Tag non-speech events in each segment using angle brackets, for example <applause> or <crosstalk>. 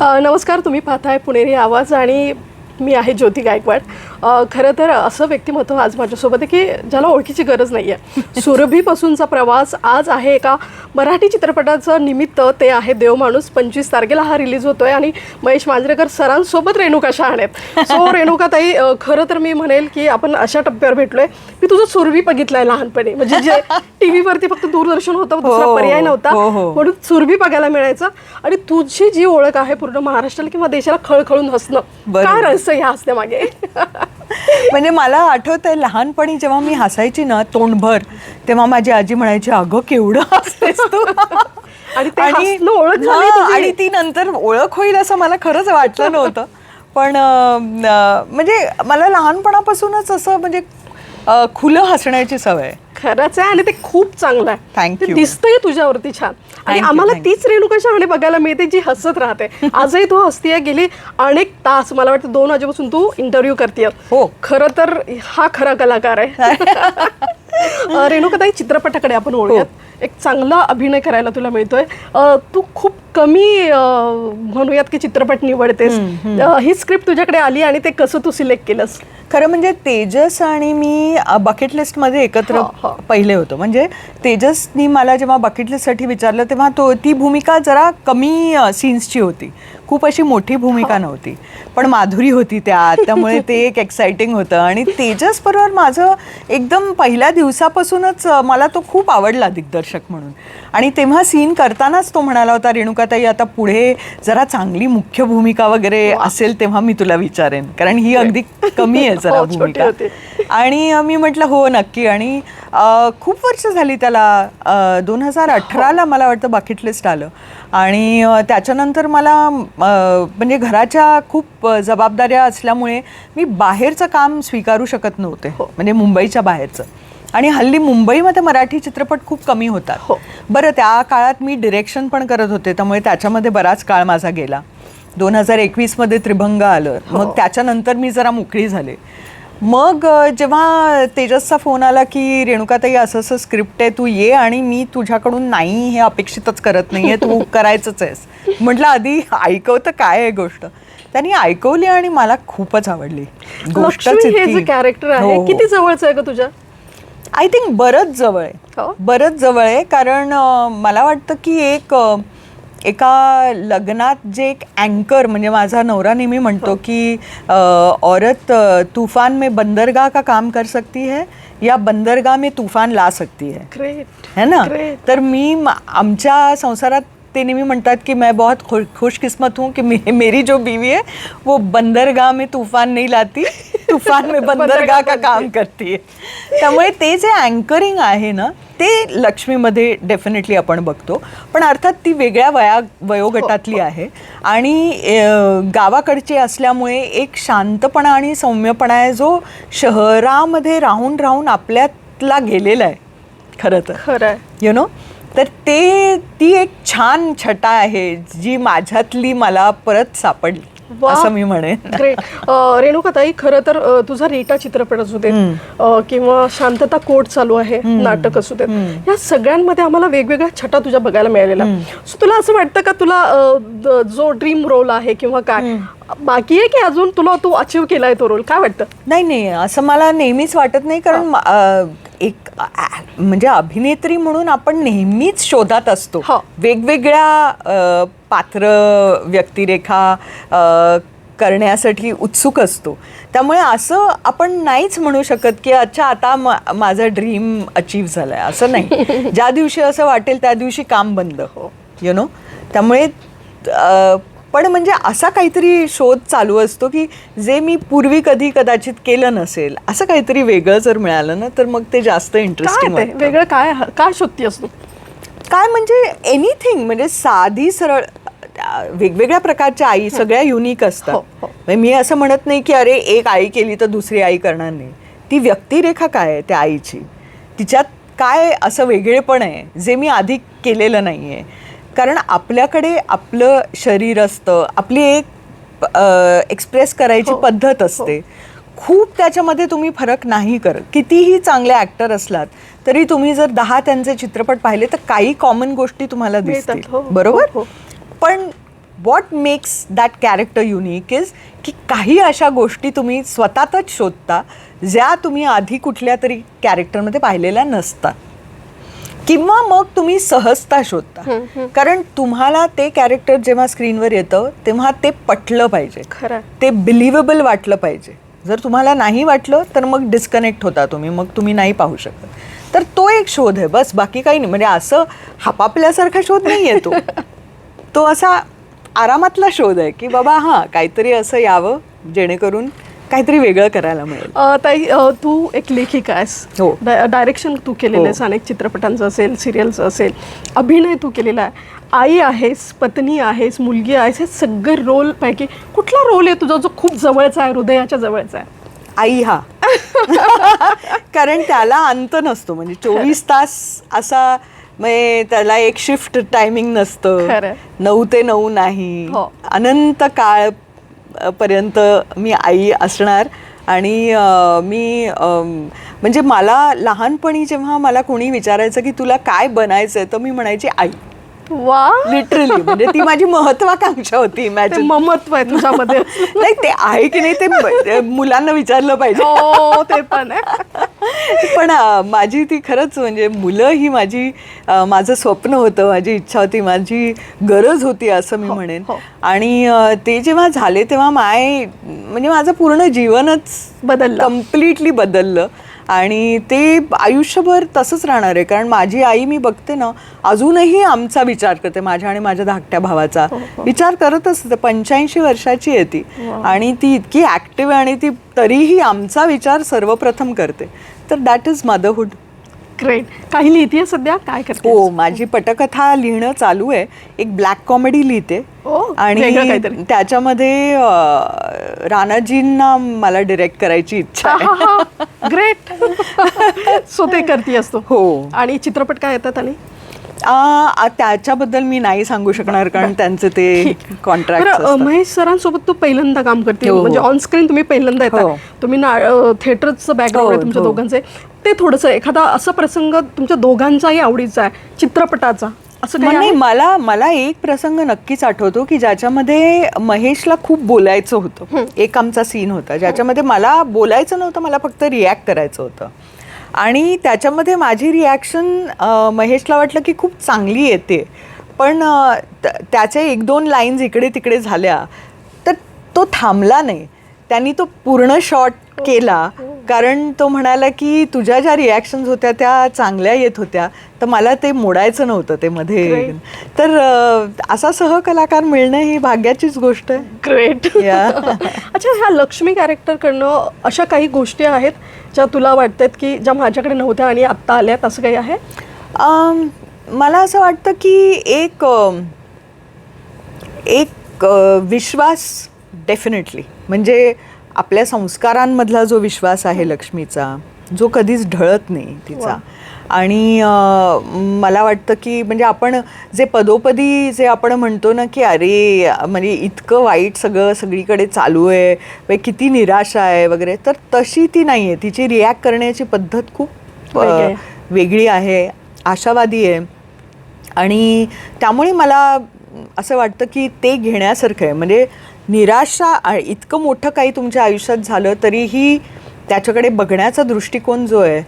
नमस्कार तुम्ही पाहताय पुणेरी आवाज आणि मी आहे ज्योती गायकवाड. खरं तर असं व्यक्तिमत्व आज माझ्यासोबत आहे की ज्याला ओळखीची गरज नाही आहे <laughs> सुरभीपासूनचा प्रवास आज आहे एका मराठी चित्रपटाचं निमित्त ते आहे देवमाणूस. पंचवीस तारखेला हा रिलीज होतोय आणि महेश मांजरेकर सरांसोबत रेणुका शहाणे आहेत. सो <laughs> रेणुकाताई खरं तर मी म्हणेल की आपण अशा टप्प्यावर भेटलोय. मी तुझं सुरभी बघितलाय लहानपणी. म्हणजे जे <laughs> टी व्हीवरती फक्त दूरदर्शन होतं दुसरा हो, पर्याय नव्हता. हो, हो. म्हणून सुरभी बघायला मिळायचं. आणि तुझी जी ओळख आहे पूर्ण महाराष्ट्राला किंवा देशाला खळखळून हसणं. काय रहस्य ह्या हसण्यामागे? म्हणजे मला आठवत आहे लहानपणी जेव्हा मी हसायची ना तोंडभर तेव्हा माझी आजी म्हणायची अगं केवढं हसतेस तू आणि ओळख. आणि ती नंतर ओळख होईल असं मला खरंच वाटलं नव्हतं पण म्हणजे मला लहानपणापासूनच असं म्हणजे अं, खुलं हसण्याची सवय आहे. खरंच आहे आणि ते खूप चांगलं आहे Thank ते you. दिसतंय तुझ्यावरती छान आणि Thank you, आम्हाला thank तीच रेणुका शहाणे बघायला मिळते जी हसत राहते <laughs> आजही तू हसतीये गेली अनेक तास मला वाटतं दोन वाजेपासून तू इंटरव्ह्यू करतेय हो. खरं तर हा खरा कलाकार आहे <laughs> रेणुकाताई चित्रपटाकडे आपण हो. वळूयात एक चांगला अभिनय करायला तुला मिळतोय अ, तू खूप कमी म्हणूयात की चित्रपट निवडतेस. ही स्क्रिप्ट तुझ्याकडे आली आणि ते कसं तू सिलेक्ट केलंस? खरं म्हणजे तेजस आणि मी बकेट लिस्टमध्ये एकत्र. पहिले होतो. म्हणजे तेजसनी मला जेव्हा बकेट लिस्टसाठी विचारलं तेव्हा तो ती भूमिका जरा कमी सीन्सची होती. खूप अशी मोठी भूमिका नव्हती. पण माधुरी होती त्यात त्यामुळे ते एक एक्साइटिंग होतं. आणि तेजस बरोबर माझं एकदम पहिल्या दिवसापासूनच मला तो खूप आवडला दिग्दर्शक म्हणून. आणि तेव्हा सीन करतानाच तो म्हणाला होता रेणुकाताई आता पुढे जरा चांगली मुख्य भूमिका वगैरे असेल तेव्हा मी तुला विचारेन कारण ही अगदी कमी आहे जरा <laughs> हो, भूमिका. आणि मी म्हटलं हो नक्की. आणि खूप वर्ष झाली त्याला दोन हजार अठराला मला वाटतं बकेट लिस्ट आलं. आणि त्याच्यानंतर मला म्हणजे घराच्या खूप जबाबदाऱ्या असल्यामुळे मी बाहेरचं काम स्वीकारू शकत नव्हते. म्हणजे मुंबईच्या बाहेरचं. आणि हल्ली मुंबईमध्ये मराठी चित्रपट खूप कमी होतात. हो. बरं त्या काळात मी डिरेक्शन पण करत होते त्यामुळे त्याच्यामध्ये बराच काळ माझा गेला. दोन हजार एकवीसमध्ये त्रिभंग आलं. मग त्याच्यानंतर मी जरा मोकळी झाले. मग जेव्हा तेजसचा फोन आला की रेणुकाताई असं असं स्क्रिप्ट आहे तू ये आणि मी तुझ्याकडून नाही हे अपेक्षितच करत नाही आहे तू <laughs> करायचंच आहेस. म्हटलं आधी ऐकवतं काय आहे गोष्ट? त्यांनी ऐकवली आणि मला खूपच आवडली. लक्ष्मी हे जे कॅरेक्टर आहे हो, हो. किती जवळचं आहे का तुझ्या? आय थिंक बरंच जवळ हो. आहे बरंच जवळ आहे कारण अं, मला वाटतं की एक अं, एका लग्नात जे एक अँकर म्हणजे माझा नवरा नेहमी म्हणतो की अं, औरत अं, तूफान में बंदरगाह का काम कर सकती है या बंदरगाह में तूफान ला सकती है. ग्रेट है ना? Great. तर मी म- आमच्या संसारात ते नेहमी म्हणतात की मैं बहुत खु, खुशकिस्मत हूँ कि मे, मेरी जो बीवी है वो बंदरगाह में तूफान नहीं लाती. तूफान में बंदरगाह का काम करती है। त्यामुळे ते जे अँकरिंग आहे ना ते लक्ष्मीमध्ये डेफिनेटली आपण बघतो. पण अर्थात ती वेगळ्या वया वयोगटातली आहे. आणि गावाकडची असल्यामुळे एक शांतपणा आणि सौम्यपणा आहे जो शहरामध्ये राहून राहून आपल्यातला गेलेला आहे. खरं तर. खरं आहे. यु नो तर ते ती एक छान छटा आहे जी माझ्यातली मला परत सापडली. असं मी म्हणेन. <laughs> ग्रेट रेणुकाताई खरं तर तुझा रीटा चित्रपट असू दे किंवा शांतता कोट चालू आहे नाटक असू देत या सगळ्यांमध्ये आम्हाला वेगवेगळ्या छटा तुझ्या बघायला मिळालेल्या. सो तुला असं वाटतं का तुला द- जो ड्रीम रोल आहे किंवा काय बाकी आहे की अजून तुला तू अचीव केलाय तो रोल काय वाटतं? नाही नाही असं मला नेहमीच वाटत नाही कारण अ, एक अ- म्हणजे अभिनेत्री म्हणून आपण नेहमीच शोधात असतो. हो. वेगवेगळ्या अ, पात्र व्यक्तिरेखा अ, करण्यासाठी उत्सुक असतो. त्यामुळे असं आपण नाहीच म्हणू शकत की अच्छा आता मा- माझं ड्रीम अचीव झालंय. असं नाही. ज्या दिवशी असं वाटेल त्या दिवशी काम बंद. यु नो त्यामुळे अ, पण म्हणजे असा काहीतरी शोध चालू असतो की जे मी पूर्वी कधी कदाचित केलं नसेल असं काहीतरी वेगळं जर मिळालं ना तर मग ते जास्त इंटरेस्टिंग वेगळं काय काय शोधती असतो? काय म्हणजे एनिथिंग म्हणजे साधी सरळ वेगवेगळ्या प्रकारच्या आई सगळ्या युनिक असतात. हो, हो. म्हणजे मी असं म्हणत नाही की अरे एक आई केली तर दुसरी आई करणार नाही. ती व्यक्तिरेखा काय आहे त्या आईची? तिच्यात काय असं वेगळेपण आहे जे मी आधी केलेलं नाही आहे कारण आपल्याकडे आपलं शरीर असतं आपली एक एक्सप्रेस करायची हो, पद्धत असते. खूप त्याच्यामध्ये तुम्ही फरक नाही करत. कितीही चांगले ॲक्टर असलात तरी तुम्ही जर दहा त्यांचे चित्रपट पाहिले तर काही कॉमन गोष्टी तुम्हाला दिसतील. हो, हो, बरोबर? हो. पण what makes that character unique is की काही अशा गोष्टी तुम्ही स्वतःतच शोधता ज्या तुम्ही आधी कुठल्या तरी कॅरेक्टरमध्ये पाहिलेल्या नसतात. किंवा मग तुम्ही सहजता शोधता. कारण तुम्हाला ते कॅरेक्टर जेव्हा स्क्रीनवर येतं तेव्हा ते पटलं पाहिजे. खरं. ते बिलिव्हेबल वाटलं पाहिजे. जर तुम्हाला नाही वाटलं तर मग डिस्कनेक्ट होता तुम्ही मग तुम्ही नाही पाहू शकत. तर तो एक शोध आहे बस. बाकी काही नाही. म्हणजे असं हापापल्यासारखा शोध नाही आहे तो. तो असा आरामातला शोध आहे की बाबा हां काहीतरी असं यावं जेणेकरून काहीतरी वेगळं करायला मिळेल. अ, ताई अ, तू एक लेखिका आहेस. हो. डाय- डायरेक्शन तू केलेलं आहेस हो. अनेक चित्रपटांचं असेल सिरियलचं असेल अभिनय तू केलेला आहे. आई आहेस पत्नी आहेस मुलगी आहेस हे सगळे रोल पैकी कुठला रोल आहे तुझा जो खूप जवळचा आहे हृदयाच्या जवळचा आहे? आई हा. <laughs> कारण त्याला अंत नसतो. म्हणजे चोवीस तास असा म्हणजे त्याला एक शिफ्ट टायमिंग नसतं. खरंय. नऊ ते नऊ नाही. हो. अनंत काळ पर्यंत मी आई असणार आणि मी म्हणजे मला लहानपणी जेव्हा मला कोणी विचारायचं की तुला काय बनायचंय तर मी म्हणायची आई. वा लिटरली म्हणजे ती माझी महत्वाकांक्षा होती ममत्व आहे तुझ्यामध्ये. <laughs> नाही ते आहे की नाही ते मुलांना विचारलं पाहिजे. हो ते पण आहे. पण माझी ती खरंच म्हणजे मुलं ही माझी माझं स्वप्न होतं माझी इच्छा होती माझी गरज होती असं मी म्हणेन हो. आणि ते जेव्हा झाले तेव्हा माय म्हणजे माझं पूर्ण जीवनच बदललं. कम्प्लिटली बदललं आणि ते आयुष्यभर तसंच राहणार आहे कारण माझी आई मी बघते ना अजूनही आमचा विचार करते माझ्या आणि माझ्या धाकट्या भावाचा हो, हो. विचार करत असते पंच्याऐंशी वर्षाची आहे ती. आणि ती इतकी ॲक्टिव्ह आहे आणि ती तरीही आमचा विचार सर्वप्रथम करते तर दॅट इज मदरहुड ग्रेट काही लिहितीये सध्या? काय करते हो माझी पटकथा लिहिणं चालू आहे. एक ब्लॅक कॉमेडी लिहिते. आणि काहीतरी. त्याच्यामध्ये राणाजींना मला डिरेक्ट करायची इच्छा आहे. <laughs> ग्रेट सो <laughs> ते करती असतो हो. आणि चित्रपट काय येतात आणि? आ, त्याच्याबद्दल मी नाही सांगू शकणार कारण त्यांचे ते कॉन्ट्रॅक्ट महेश सरांसोबत तू पहिल्यांदा काम करते हो, हो. म्हणजे ऑन स्क्रीन तुम्ही पहिल्यांदा हो. येता तुम्ही ना थिएटरचं बॅकग्राऊंड आहे हो, तुमच्या हो. दोघांचे. ते थोडंसं एखादा असा प्रसंग तुमच्या दोघांचाही आवडीचा आहे चित्रपटाचा. असं नाही आहे? मला मला एक प्रसंग नक्कीच आठवतो की ज्याच्यामध्ये महेशला खूप बोलायचं होतं. एक आमचा सीन होता ज्याच्यामध्ये मला बोलायचं नव्हतं मला फक्त रिॲक्ट करायचं होतं. आणि त्याच्यामध्ये माझी रिॲक्शन महेशला वाटलं की खूप चांगली येते. पण त्याचे एक दोन लाईन्स इकडे तिकडे झाल्या. तर तो थांबला नाही. त्यांनी तो पूर्ण शॉट केला. कारण तो म्हणाला की तुझ्या ज्या रिॲक्शन्स होत्या त्या चांगल्या येत होत्या. तर मला ते मोडायचं नव्हतं ते मध्ये. तर असा सहकलाकार मिळणं ही भाग्याचीच गोष्ट आहे. ग्रेट. <laughs> अच्छा ह्या लक्ष्मी कॅरेक्टर करणं अशा काही गोष्टी आहेत ज्या तुला वाटतात की ज्या माझ्याकडे नव्हत्या आणि आत्ता आल्यात असं काही आहे? मला असं वाटतं की एक एक विश्वास डेफिनेटली म्हणजे आपल्या संस्कारांमधला जो विश्वास आहे लक्ष्मीचा जो कधीच ढळत नाही तिचा. आणि मला वाटतं की म्हणजे आपण जे पदोपदी जे आपण म्हणतो ना की अरे म्हणजे इतकं वाईट सगळं सगळीकडे चालू आहे किती निराशा आहे वगैरे तर तशी ती नाही आहे तिची रिॲक्ट करण्याची पद्धत खूप. वेगळी आहे आशावादी आहे आणि त्यामुळे मला असं वाटतं की ते घेण्यासारखं आहे म्हणजे निराशा इतकं मोठं काही तुमच्या आयुष्यात झालं तरीही त्याच्याकडे बघण्याचा दृष्टिकोन जो आहे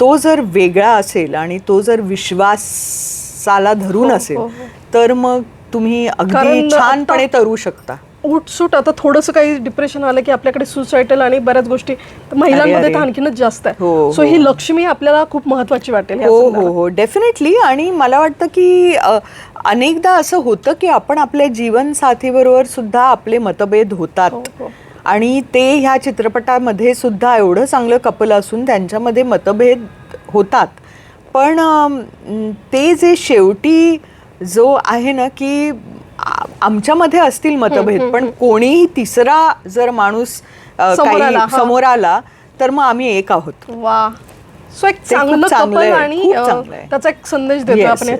तो जर वेगळा असेल आणि तो जर विश्वासाला धरून हो, असेल हो, हो. तर मग तुम्ही अगदी छानपणे तरू शकता उठसूट आता थोडंसं काही डिप्रेशन आलं की आपल्याकडे सुसायटल आणि बऱ्याच गोष्टी तर महिलांमध्ये. तर आणखीनच जास्त आहे हो, सो हो. ही लक्ष्मी आपल्याला खूप महत्वाची वाटेल या हो हो संदर्भात. हो डेफिनेटली आणि मला वाटतं की अ, अनेकदा असं होतं की आपण आपल्या जीवनसाथीबरोबर सुद्धा आपले मतभेद हो, होतात हो. आणि ते ह्या चित्रपटामध्ये सुद्धा एवढं चांगलं कपल असून त्यांच्यामध्ये मतभेद होतात पण अम, ते जे शेवटी जो आहे ना की आमच्यामध्ये असतील मतभेद पण कोणीही तिसरा जर माणूस अ, समोर काही आला, हा. समोर आला तर मग आम्ही एक आहोत. वा. सो एक चांगलं कपल आणि. त्याचा एक संदेश देतो आपण या.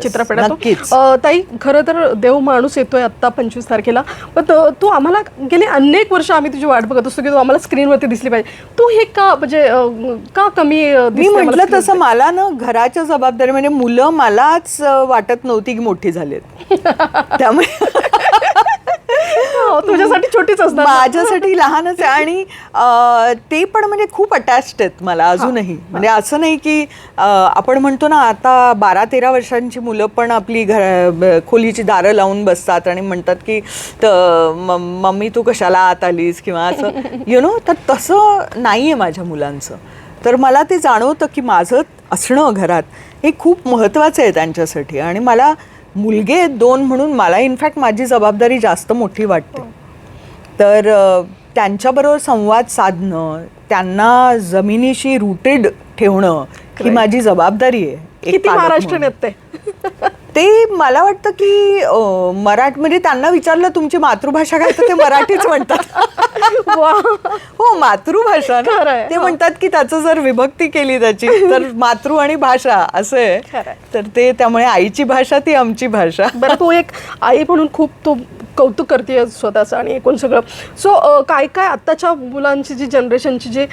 अ, ताई खरं तर देव माणूस येतोय आत्ता पंचवीस तारखेला. पण तो- आम्हाला गेली अनेक वर्ष आम्ही तुझी वाट बघत असतो की तू आम्हाला स्क्रीनवरती दिसली पाहिजे. तू हे का म्हणजे का कमी मी म्हटलं तसं मला ना घराच्या जबाबदारी म्हणजे मुलं मलाच वाटत नव्हती की मोठी झालीत. <laughs> त्यामुळे तुझ्यासाठी छोटीच ना. माझ्यासाठी लहानच आहे आणि ते पण म्हणजे खूप अटॅच्ड आहेत मला अजूनही. म्हणजे असं नाही की आपण म्हणतो ना आता बारा तेरा वर्षांची मुलं पण आपली घर खोलीची दारं लावून बसतात आणि म्हणतात की "त- म- मम्मी तू कशाला आत आलीस? किंवा असं. यु नो तर तसं नाही आहे माझ्या मुलांचं. तर मला ते जाणवतं की माझं असणं घरात हे खूप महत्त्वाचं आहे त्यांच्यासाठी. आणि मला मुलगे आहेत दोन म्हणून मला इनफॅक्ट माझी जबाबदारी जास्त मोठी वाटते. तर अ, त्यांच्याबरोबर संवाद साधणं त्यांना जमिनीशी रुटेड ठेवणं ही माझी जबाबदारी आहे. किती म्हणून. आहेत ते मला वाटतं की मराठी म्हणजे त्यांना विचारलं तुमची मातृभाषा काय? तर ते मराठीच म्हणतात. <laughs> हो मातृभाषा ते हो. म्हणतात की त्याचं जर विभक्ती केली त्याची तर <laughs> मातृ आणि भाषा असं आहे. तर ते त्यामुळे आईची भाषा ती आमची भाषा. बरं तू एक आई म्हणून खूप तू कौतुक करते स्वतःचं आणि एकूण सगळं. सो काय काय आत्ताच्या मुलांची जी जनरेशनची जी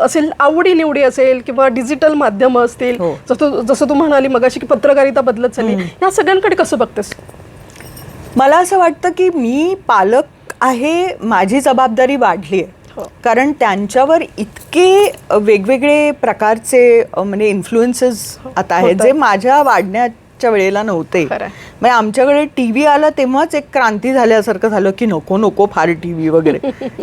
असेल आवडी निवडी असेल किंवा डिजिटल माध्यमं असतील हो. जसं जसं तू म्हणाली मगाशी की पत्रकारिता बदलत चालली या सगळ्यांकडे कसं बघतेस मला असं वाटतं की मी पालक आहे माझी जबाबदारी वाढली आहे हो. कारण त्यांच्यावर इतके वेगवेगळे प्रकारचे म्हणजे इन्फ्लुएन्सेस आता आहेत. जे माझ्या वाढण्याच्या वेळेला नव्हते. म्हणजे आमच्याकडे टी व्ही आला तेव्हाच एक क्रांती झाल्यासारखं झालं की नको नको फार टी व्ही वगैरे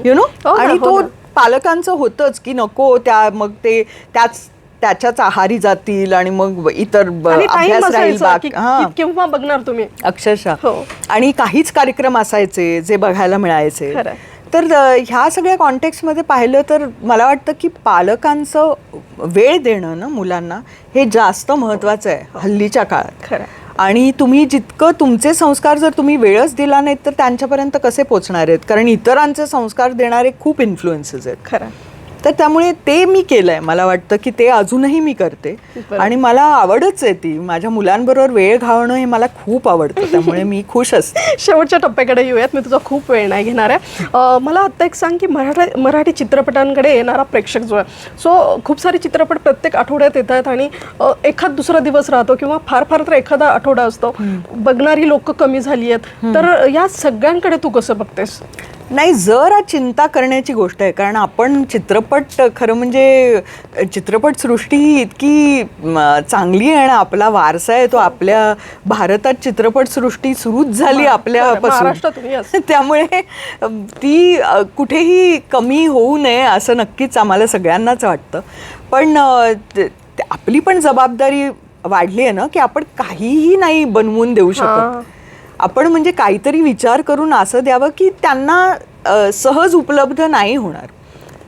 यु नो <laughs> हो ना, आणि हो तो. पालकांचं होतंच की नको त्या मग ते त्याच त्याच्याच आहारी जातील आणि मग इतर ब- आणि टाइम अभ्यास राहील असायचा बाकी की हां. की केव्हा बघणार तुम्ही. अक्षरशः. हो. आणि काहीच कार्यक्रम असायचे जे बघायला मिळायचे. खरंय. तर अ, ह्या सगळ्या कॉन्टेक्स्टमध्ये पाहिलं तर मला वाटतं की पालकांचं वेळ देणं ना मुलांना हे जास्त महत्त्वाचं आहे हल्लीच्या काळात. खरं आणि तुम्ही जितकं तुमचे संस्कार जर तुम्ही वेळच दिला नाहीत तर त्यांच्यापर्यंत कसे पोचणार आहेत? कारण इतरांचे संस्कार देणारे खूप इन्फ्लुएन्सेस आहेत. खरं तर त्यामुळे ते मी केलंय. मला वाटतं की ते अजूनही मी करते. आणि मला आवडच आहे ती. माझ्या मुलांबरोबर वेळ घालवणं हे मला खूप आवडतं. त्यामुळे मी खुश असते. <laughs> शेवटच्या टप्प्याकडे येऊयात. मी तुझा खूप वेळ नाही घेणार आहे. मला आत्ता एक सांग की मराठी मराठी चित्रपटांकडे येणारा प्रेक्षक जो आहे सो खूप सारे चित्रपट प्रत्येक आठवड्यात येत आहेत आणि एखाद दुसरा दिवस राहतो किंवा फार फार तर एखादा आठवडा असतो. बघणारी लोक कमी झाली आहेत. तर या सगळ्यांकडे तू कसं बघतेस? नाही जरा चिंता करण्याची गोष्ट आहे कारण आपण चित्रपट खरं म्हणजे चित्रपटसृष्टी ही इतकी चांगली आहे आणि आपला वारसा आहे तो आपल्या भारतात चित्रपटसृष्टी सुरूच झाली आपल्यापासून yes. <laughs> त्यामुळे ती कुठेही कमी होऊ नये असं नक्कीच आम्हाला सगळ्यांनाच वाटतं पण आपली पण जबाबदारी वाढली आहे ना की आपण काहीही नाही बनवून देऊ. शकत आपण म्हणजे काहीतरी विचार करून असं द्यावं की त्यांना सहज उपलब्ध नाही होणार.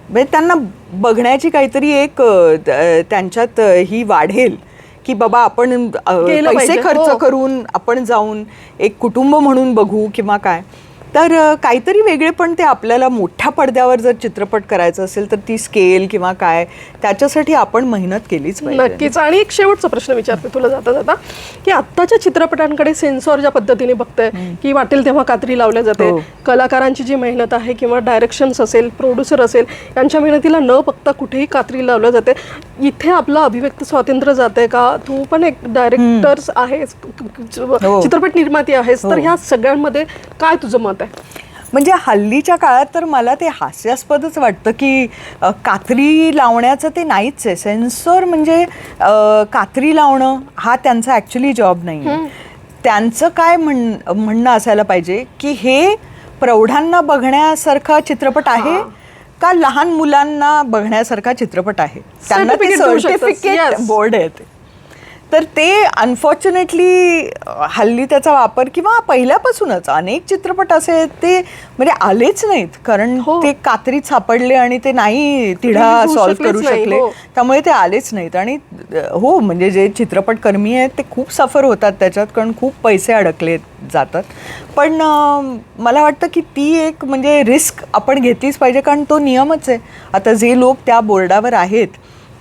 म्हणजे त्यांना बघण्याची काहीतरी एक त्यांच्यात ही वाढेल की बाबा आपण पैसे खर्च हो. करून आपण जाऊन एक कुटुंब म्हणून बघू किंवा काय. तर काहीतरी वेगळे पण ते आपल्याला मोठ्या पडद्यावर जर चित्रपट करायचं असेल तर ती स्केल किंवा काय त्याच्यासाठी आपण मेहनत केलीच नक्कीच. आणि एक शेवटचा प्रश्न विचारते तुला जाता जाता की आत्ताच्या चित्रपटांकडे सेन्सॉर ज्या पद्धतीने बघतंय की वाटेल तेव्हा कात्री लावल्या जाते. हो. कलाकारांची जी मेहनत आहे किंवा डायरेक्शन्स असेल प्रोड्युसर असेल यांच्या मेहनतीला न बघता कुठेही कात्री लावल्या जाते. इथे आपलं अभिव्यक्त स्वातंत्र्य जाते का? तू पण एक डायरेक्टर्स आहेस. हो. चित्रपट निर्माती आहेस. तर हो. ह्या सगळ्यांमध्ये काय तुझं मत? आहे म्हणजे हल्लीच्या काळात तर मला ते हास्यास्पदच वाटतं की कात्री लावण्याचं ते नाहीच आहे सेन्सॉर म्हणजे कात्री लावणं हा त्यांचा ॲक्च्युली जॉब नाही आहे त्यांचं काय म्हण म्हणणं असायला पाहिजे की हे प्रौढांना बघण्यासारखा चित्रपट आहे का लहान मुलांना बघण्यासारखा चित्रपट आहे? त्यांना ते. सर्टिफिकेट. बोर्ड आहे ते तर ते अनफॉर्च्युनेटली हल्ली त्याचा वापर किंवा पहिल्यापासूनच अनेक चित्रपट असे आहेत ते म्हणजे आलेच नाहीत. कारण हो. ते कात्रीत सापडले आणि ते नाही तिढा सॉल्व्ह शकलेच करू शकले. हो. त्यामुळे ते आलेच नाहीत. आणि हो म्हणजे जे चित्रपटकर्मी आहेत ते खूप सफर होतात त्याच्यात कारण खूप पैसे अडकले जातात. पण मला वाटतं की ती एक म्हणजे रिस्क आपण घेतलीच पाहिजे कारण तो नियमच आहे. आता जे लोक त्या बोर्डावर आहेत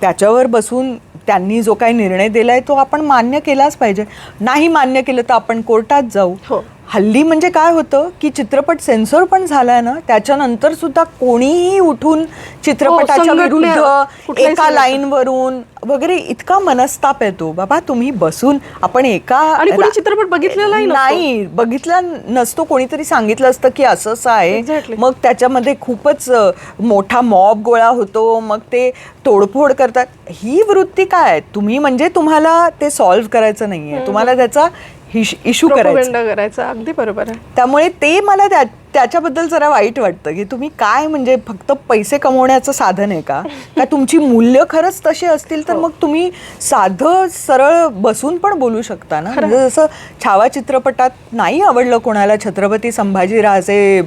त्याच्यावर बसून त्यांनी जो काही निर्णय दिला आहे तो आपण मान्य केलाच पाहिजे नाही मान्य केलं तर आपण कोर्टात जाऊ हो. हल्ली म्हणजे काय होतं की चित्रपट सेन्सॉर पण झालाय ना त्याच्यानंतर सुद्धा कोणीही उठून चित्रपटाच्या विरुद्ध एका संघटना. लाईनवरून वगैरे इतका मनस्ताप येतो बाबा तुम्ही बसून आपण एका चित्रपट बघितलेलाही नसतो. नाही बघितला नसतो कोणीतरी सांगितलं असतं की असं असं आहे. मग त्याच्यामध्ये खूपच मोठा मॉब गोळा होतो मग ते तोडफोड करतात ही वृत्ती काय आहे? तुम्ही म्हणजे तुम्हाला ते सॉल्व्ह करायचं नाहीये तुम्हाला त्याचा इश्यू करायचा. करायचा. अगदी बरोबर आहे. त्यामुळे ते मला त्या त्याच्याबद्दल जरा वाईट वाटतं की तुम्ही काय म्हणजे फक्त पैसे कमवण्याचं साधन आहे का? का तुमची मूल्य खरंच तशी असतील तर मग तुम्ही साधं सरळ बसून पण बोलू शकता ना? म्हणजे जसं छावा चित्रपटात नाही आवडलं कोणाला छत्रपती संभाजीराजे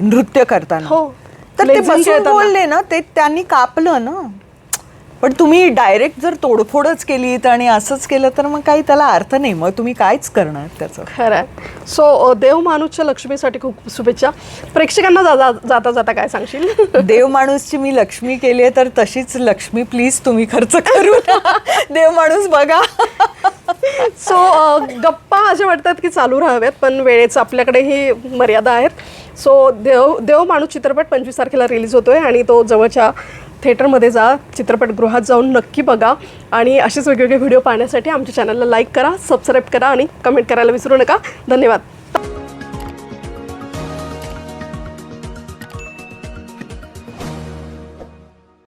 नृत्य करताना. हो. तर ते बसून. बोलले ना ते त्यांनी कापलं ना? पण तुम्ही डायरेक्ट जर तोडफोडच केली आणि असंच केलं तर मग काही त्याला अर्थ नाही. मग तुम्ही कायच करणार त्याचं? खरं आहे. सो देव माणूसच्या लक्ष्मीसाठी खूप शुभेच्छा. प्रेक्षकांना जा- जा- जाता जाता काय सांगशील? <laughs> देव माणूसची मी लक्ष्मी केली आहे तर तशीच लक्ष्मी प्लीज तुम्ही खर्च करू. <laughs> देव माणूस बघा. <laughs> सो गप्पा अशा वाटतात की चालू राहाव्यात पण वेळेचं आपल्याकडेही मर्यादा आहेत. सो देव देव माणूस चित्रपट पंचवीस तारखेला रिलीज होतोय आणि तो जवळच्या थिएटरमध्ये जा चित्रपटगृहात जाऊन नक्की बघा. आणि असेच वेगवेगळे व्हिडिओ पाहण्यासाठी आमच्या चॅनलला लाईक करा सबस्क्राईब करा आणि कमेंट करायला विसरू नका. धन्यवाद.